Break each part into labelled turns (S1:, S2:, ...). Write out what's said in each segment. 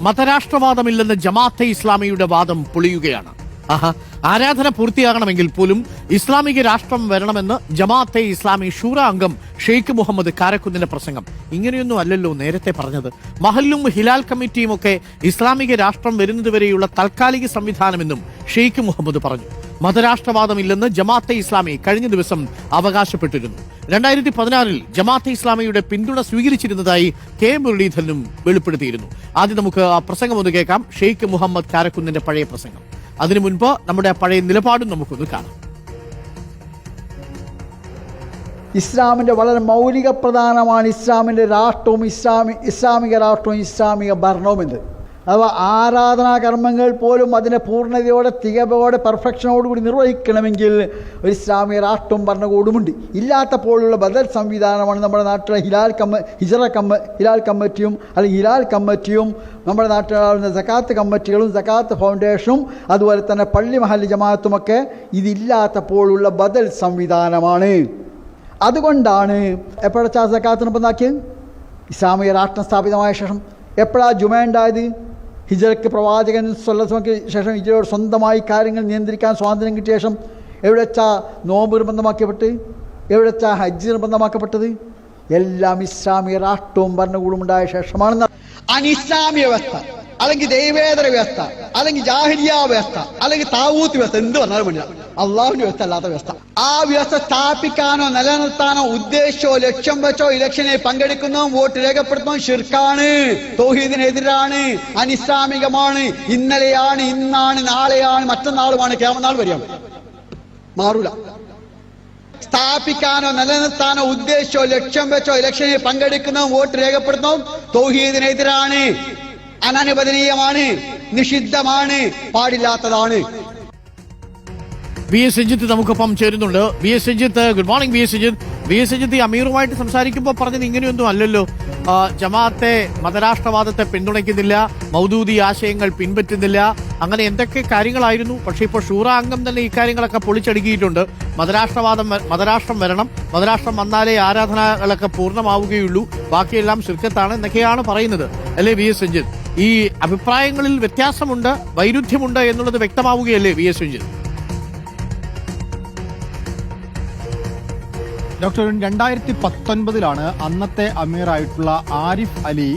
S1: മതരാഷ്ട്രവാദമില്ലെന്ന് ജമാഅത്തെ ഇസ്ലാമിയുടെ വാദം പൊളിയുകയാണ്. ആഹാ ആരാധന പൂർത്തിയാകണമെങ്കിൽ പോലും ഇസ്ലാമിക രാഷ്ട്രം വരണമെന്ന് ജമാഅത്തെ ഇസ്ലാമി ഷൂറ അംഗം ഷെയ്ഖ് മുഹമ്മദ് കാരക്കുന്നിന്റെ പ്രസംഗം. ഇങ്ങനെയൊന്നും അല്ലല്ലോ നേരത്തെ പറഞ്ഞത്. മഹല്ലും ഹിലാൽ കമ്മിറ്റിയും ഒക്കെ ഇസ്ലാമിക രാഷ്ട്രം വരുന്നതുവരെയുള്ള താൽക്കാലിക സംവിധാനമെന്നും ഷെയ്ഖ് മുഹമ്മദ് പറഞ്ഞു. മതരാഷ്ട്രവാദമില്ലെന്ന് ജമാഅത്തെ ഇസ്ലാമി കഴിഞ്ഞ ദിവസം അവകാശപ്പെട്ടിരുന്നു. രണ്ടായിരത്തി പതിനാറിൽ ജമാഅത്തെ ഇസ്ലാമിയുടെ പിന്തുണ സ്വീകരിച്ചിരുന്നതായി കെ മുരളീധരനും വെളിപ്പെടുത്തിയിരുന്നു. ആദ്യം നമുക്ക് ആ പ്രസംഗം ഒന്ന് കേൾക്കാം. ഷെയ്ഖ് മുഹമ്മദ് കാരക്കുന്നിന്റെ പഴയ പ്രസംഗം. അതിനു മുൻപ് നമ്മുടെ പഴയ നിലപാടും നമുക്കൊന്ന് കാണാം.
S2: ഇസ്ലാമിന്റെ വളരെ മൗലിക പ്രധാനമാണ് ഇസ്ലാമിന്റെ രാഷ്ട്രവും ഇസ്ലാമി ഇസ്ലാമിക രാഷ്ട്രവും ഇസ്ലാമിക ഭരണവും എന്ന് അഥവാ ആരാധനാ കർമ്മങ്ങൾ പോലും അതിനെ പൂർണതയോടെ തികവോടെ പെർഫെക്ഷനോടുകൂടി നിർവഹിക്കണമെങ്കിൽ ഒരു ഇസ്ലാമിക രാഷ്ട്രവും ഭരണകൂടുമുണ്ട്. ഇല്ലാത്തപ്പോഴുള്ള ബദൽ സംവിധാനമാണ് നമ്മുടെ നാട്ടിലെ ഹിലാൽ കമ്മ ഹിജറ കമ്മ ഹിലാൽ കമ്മിറ്റിയും അല്ലെങ്കിൽ ഹിലാൽ കമ്മിറ്റിയും നമ്മുടെ നാട്ടിലുള്ള സക്കാത്ത് കമ്മിറ്റികളും സക്കാത്ത് ഫൗണ്ടേഷനും അതുപോലെ തന്നെ പള്ളി മഹല്ല് ജമാഅത്തുമൊക്കെ ഇതില്ലാത്തപ്പോഴുള്ള ബദൽ സംവിധാനമാണ്. അതുകൊണ്ടാണ് എപ്പോഴാ സക്കാത്തിനൊപ്പം ഇസ്ലാമിക രാഷ്ട്രം സ്ഥാപിതമായ ശേഷം. എപ്പോഴാണ് ജുമ ഉണ്ടായത്? ഹിജറയ്ക്ക് പ്രവാചകൻ സ്വല്ലസമയ്ക്ക് ശേഷം ഹിജറയോട് സ്വന്തമായി കാര്യങ്ങൾ നിയന്ത്രിക്കാൻ സ്വാതന്ത്ര്യം കിട്ടിയ ശേഷം എവിടെച്ചാ നോമ്പ് നിർബന്ധമാക്കപ്പെട്ട് എവിടെച്ചാ ഹജ്ജ് നിർബന്ധമാക്കപ്പെട്ടത്? എല്ലാം ഇസ്ലാമിക രാഷ്ട്രവും ഭരണകൂടവും ഉണ്ടായ ശേഷമാണെന്ന് അനിസ്ലാമിക വ്യവസ്ഥ. അല്ലെങ്കിൽ ദൈവേതര വ്യവസ്ഥ അല്ലെങ്കിൽ ജാഹിരിയാ വ്യവസ്ഥ അല്ലെങ്കിൽ താവൂത്ത് വ്യവസ്ഥ എന്ത് പറഞ്ഞാലും വേണ്ടില്ല അള്ളാഹുവിന്റെ വ്യവസ്ഥ അല്ലാത്ത വ്യവസ്ഥ. ആ വ്യവസ്ഥ സ്ഥാപിക്കാനോ നിലനിർത്താനോ ഉദ്ദേശിച്ചോ ലക്ഷ്യം വെച്ചോ ഇലക്ഷനെ പങ്കെടുക്കുന്നതും വോട്ട് രേഖപ്പെടുത്തുന്നതും ഷിർക്കാണ് തോഹീദിനെതിരാണ് അനിസ്ലാമികമാണ് ഇന്നലെയാണ് ഇന്നാണ് നാളെയാണ് മറ്റന്നാളുമാണ് കേമനാൾ വരിക മാറൂല. സ്ഥാപിക്കാനോ നിലനിർത്താനോ ഉദ്ദേശിച്ചോ ലക്ഷ്യം വെച്ചോ ഇലക്ഷനെ പങ്കെടുക്കുന്നതും വോട്ട് രേഖപ്പെടുത്തുന്നോ തൗഹീദിനെതിരാണ്. അനനുവദനീയമാണ് നിഷിദ്ധമാണ് പാടില്ലാത്തതാണ്.
S1: വി എസ് സജിത്ത് നമുക്കൊപ്പം ചേരുന്നുണ്ട്. V S Sajith good morning V S Sajith V S Sajith ഈ അമീറുമായിട്ട് സംസാരിക്കുമ്പോൾ പറഞ്ഞത് ഇങ്ങനെയൊന്നും അല്ലല്ലോ. ജമാഅത്തെ മതരാഷ്ട്രവാദത്തെ പിന്തുണയ്ക്കുന്നില്ല മൗദൂദി ആശയങ്ങൾ പിൻപറ്റുന്നില്ല അങ്ങനെ എന്തൊക്കെ കാര്യങ്ങളായിരുന്നു? പക്ഷെ ഇപ്പോൾ ഷൂറ അംഗം തന്നെ ഇക്കാര്യങ്ങളൊക്കെ പൊളിച്ചടുക്കിയിട്ടുണ്ട്. മതരാഷ്ട്രവാദം മതരാഷ്ട്രം വരണം മതരാഷ്ട്രം വന്നാലേ ആരാധനകളൊക്കെ പൂർണമാവുകയുള്ളൂ ബാക്കിയെല്ലാം ശുൽക്കത്താണ് എന്നൊക്കെയാണ് പറയുന്നത്. അല്ലേ വി എസ് രഞ്ജിത്ത്? ഈ അഭിപ്രായങ്ങളിൽ വ്യത്യാസമുണ്ട് വൈരുദ്ധ്യമുണ്ട് എന്നുള്ളത് വ്യക്തമാവുകയല്ലേ വി എസ് രഞ്ജിത്ത്
S3: ഡോക്ടർ രണ്ടായിരത്തി പത്തൊൻപതിലാണ് അന്നത്തെ അമീറായിട്ടുള്ള ആരിഫ് അലി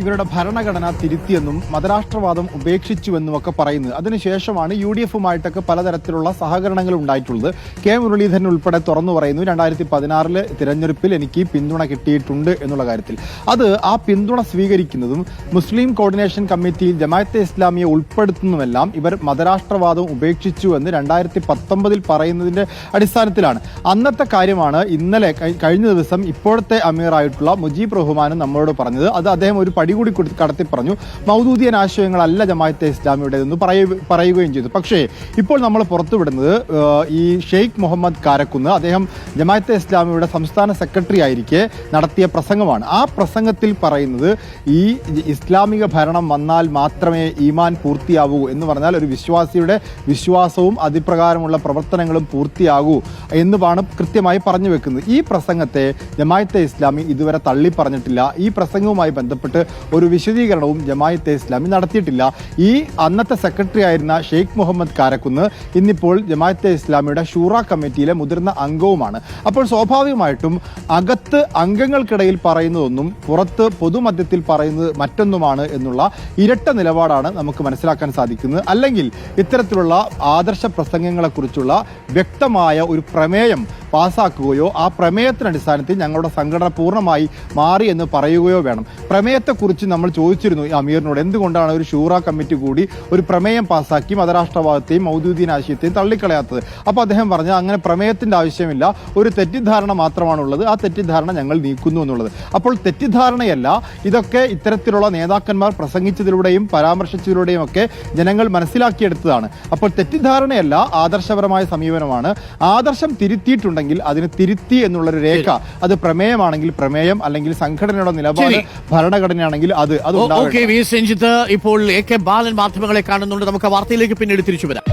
S3: ഇവരുടെ ഭരണഘടന തിരുത്തിയെന്നും മതരാഷ്ട്രവാദം ഉപേക്ഷിച്ചുവെന്നും ഒക്കെ പറയുന്നത്. അതിനുശേഷമാണ് യു ഡി എഫുമായിട്ടൊക്കെ പലതരത്തിലുള്ള സഹകരണങ്ങൾ ഉണ്ടായിട്ടുള്ളത്. കെ മുരളീധരൻ ഉൾപ്പെടെ തുറന്നു പറയുന്നു രണ്ടായിരത്തി പതിനാറിൽ തിരഞ്ഞെടുപ്പിൽ എനിക്ക് പിന്തുണ കിട്ടിയിട്ടുണ്ട് എന്നുള്ള കാര്യത്തിൽ. അത് ആ പിന്തുണ സ്വീകരിക്കുന്നതും മുസ്ലിം കോർഡിനേഷൻ കമ്മിറ്റിയിൽ ജമാഅത്തെ ഇസ്ലാമിയെ ഉൾപ്പെടുത്തുന്നതുമെല്ലാം ഇവർ മതരാഷ്ട്രവാദം ഉപേക്ഷിച്ചു എന്ന് രണ്ടായിരത്തി പത്തൊമ്പതിൽ പറയുന്നതിന്റെ അടിസ്ഥാനത്തിലാണ്. അന്നത്തെ കാര്യമാണ് ഇന്നലെ കഴിഞ്ഞ ദിവസം ഇപ്പോഴത്തെ അമീറായിട്ടുള്ള മുജീബ് റഹ്മാനും നമ്മളോട് പറഞ്ഞത്. അത് അദ്ദേഹം ഒരു പടി കൂടി കൊടു- കടത്തി പറഞ്ഞു മൗദൂദിയൻ ആശയങ്ങളല്ല ജമാഅത്തെ ഇസ്ലാമിയുടേതെന്ന് പറയ- പറയുകയും ചെയ്തു. പക്ഷേ ഇപ്പോൾ നമ്മൾ പുറത്തുവിടുന്നത് ഈ ഷെയ്ഖ് മുഹമ്മദ് കാരക്കുന്ന് അദ്ദേഹം ജമാഅത്തെ ഇസ്ലാമിയുടെ സംസ്ഥാന സെക്രട്ടറി ആയിരിക്കെ നടത്തിയ പ്രസംഗമാണ്. ആ പ്രസംഗത്തിൽ പറയുന്നത് ഈ ഇസ്ലാമിക ഭരണം വന്നാൽ മാത്രമേ ഈമാൻ പൂർത്തിയാവൂ എന്ന് പറഞ്ഞാൽ ഒരു വിശ്വാസിയുടെ വിശ്വാസവും അതിപ്രകാരമുള്ള പ്രവർത്തനങ്ങളും പൂർത്തിയാകൂ എന്നുമാണ് കൃത്യമായി പറഞ്ഞു വെക്കുന്നത്. ഈ പ്രസംഗത്തെ ജമാഅത്തെ ഇസ്ലാമി ഇതുവരെ തള്ളി പറഞ്ഞിട്ടില്ല ഈ പ്രസംഗവുമായി ബന്ധപ്പെട്ട് ഒരു വിശദീകരണവും ജമായത്തെ ഇസ്ലാമി നടത്തിയിട്ടില്ല. ഈ അന്നത്തെ സെക്രട്ടറി ആയിരുന്ന ഷെയ്ഖ് മുഹമ്മദ് കാരക്കുന്ന് ഇന്നിപ്പോൾ ജമായത്തെ ഇസ്ലാമിയുടെ ഷൂറ കമ്മിറ്റിയിലെ മുതിർന്ന അംഗവുമാണ്. അപ്പോൾ സ്വാഭാവികമായിട്ടും അകത്ത് അംഗങ്ങൾക്കിടയിൽ പറയുന്നതൊന്നും പുറത്ത് പൊതുമധ്യത്തിൽ പറയുന്നത് മറ്റൊന്നുമാണ് എന്നുള്ള ഇരട്ട നിലപാടാണ് നമുക്ക് മനസ്സിലാക്കാൻ സാധിക്കുന്നത്. അല്ലെങ്കിൽ ഇത്തരത്തിലുള്ള ആദർശ പ്രസംഗങ്ങളെക്കുറിച്ചുള്ള വ്യക്തമായ ഒരു പ്രമേയം പാസ്സാക്കുകയോ ആ പ്രമേയത്തിനടിസ്ഥാനത്തിൽ ഞങ്ങളുടെ സംഘടന പൂർണമായി മാറി എന്ന് പറയുകയോ വേണം. പ്രമേയത്തെക്കുറിച്ച് നമ്മൾ ചോദിച്ചിരുന്നു ഈ അമീറിനോട്. എന്തുകൊണ്ടാണ് ഒരു ഷൂറ കമ്മിറ്റി കൂടി ഒരു പ്രമേയം പാസ്സാക്കി മതരാഷ്ട്രവാദത്തെയും മൗദൂദീൻ ആശയത്തെയും തള്ളിക്കളയാത്തത്? അപ്പോൾ അദ്ദേഹം പറഞ്ഞു അങ്ങനെ പ്രമേയത്തിന്റെ ആവശ്യമില്ല ഒരു തെറ്റിദ്ധാരണ മാത്രമാണുള്ളത്. ആ തെറ്റിദ്ധാരണ ഞങ്ങൾ നീക്കുന്നു എന്നുള്ളത്. അപ്പോൾ തെറ്റിദ്ധാരണയല്ല ഇതൊക്കെ ഇത്തരത്തിലുള്ള നേതാക്കന്മാർ പ്രസംഗിച്ചതിലൂടെയും പരാമർശിച്ചതിലൂടെയും ഒക്കെ ജനങ്ങൾ മനസ്സിലാക്കിയെടുത്തതാണ്. അപ്പോൾ തെറ്റിദ്ധാരണയല്ല ആദർശപരമായ സമീപനമാണ്. ആദർശം തിരുത്തിയിട്ടുണ്ടെങ്കിൽ അതിന് തിരുത്തി എന്നുള്ളൊരു രേഖ. അത് പ്രമേയമാണെങ്കിൽ പ്രമേയം അല്ലെങ്കിൽ സംഘടനയുടെ നിലപാട്
S1: ശരി.
S3: ഭരണഘടനയാണെങ്കിൽ അത് അത്
S1: ഓക്കെ വി എസ് രഞ്ജിത്ത് ഇപ്പോൾ എ കെ ബാലൻ മാധ്യമങ്ങളെ കാണുന്നുണ്ട്. നമുക്ക് വാർത്തയിലേക്ക് പിന്നീട് തിരിച്ചു വരാം.